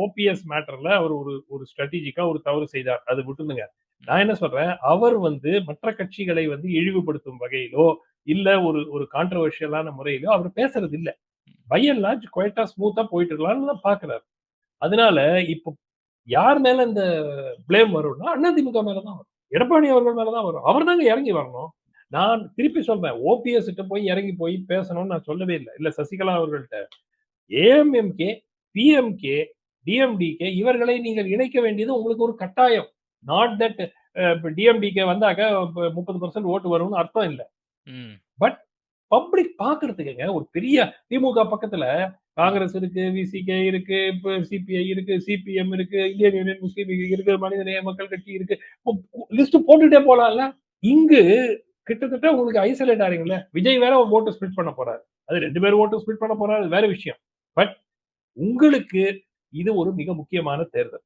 OPS மேட்டர்ல அவர் ஒரு ஒரு ஸ்ட்ராட்டஜிக்கா ஒரு தவறு செய்தார். அது விட்டுருங்க நான் என்ன சொல்றேன்? அவர் வந்து மற்ற கட்சிகளை வந்து இழிவுபடுத்தும் வகையிலோ இல்ல ஒரு ஒரு கான்ட்ரவர்ஷியலான முறையிலோ அவர் பேசுறது இல்ல. பை அண்ட் லார்ஜ் குவைட்டா ஸ்மூத்தா போயிட்டு இருக்கலாம்னு தான் பாக்குறாரு. அதனால இப்போ யார் மேல இந்த பிளேம் வரும்னா அதிமுக மேலதான் வரும். எடப்பாடி அவர்கள் மேலதான் வரும். அவர் தாங்க இறங்கி வரணும். நான் திருப்பி சொல்றேன். ஓபிஎஸ் கிட்ட போய் இறங்கி போய் பேசணும்னு நான் சொல்லவே இல்லை. இல்ல சசிகலா அவர்கள்ட்ட. ஏஎம்எம்கே பிஎம்கே டிஎம்டிகே இவர்களை நீங்கள் இணைக்க வேண்டியது உங்களுக்கு ஒரு கட்டாயம். நாட் தட் டிஎம்டிகே வந்தாக்க முப்பது பர்சன்ட் ஓட்டு வரும்னு அர்த்தம் இல்லை. பட் பப்ளிக் பாக்குறதுக்குங்க ஒரு பெரிய திமுக பக்கத்துல காங்கிரஸ் இருக்கு விசிகே இருக்கு இப்ப சிபிஐ இருக்கு சிபிஎம் இருக்கு இந்தியன் யூனியன் முஸ்லீம் லீக் இருக்கு மனிதநேய மக்கள் கட்சி இருக்கு. லிஸ்ட் போட்டுட்டே போலாம்ல? இங்கு கிட்டத்தட்ட உங்களுக்கு ஐசோலேட் ஆறீங்கல்ல? விஜய் வேற ஓட்டு ஸ்பிளிட் பண்ண போறாரு. அது ரெண்டு பேரும் ஓட்டு ஸ்பிளிட் பண்ண போறாரு வேற விஷயம். பட் உங்களுக்கு இது ஒரு மிக முக்கியமான தேர்தல்.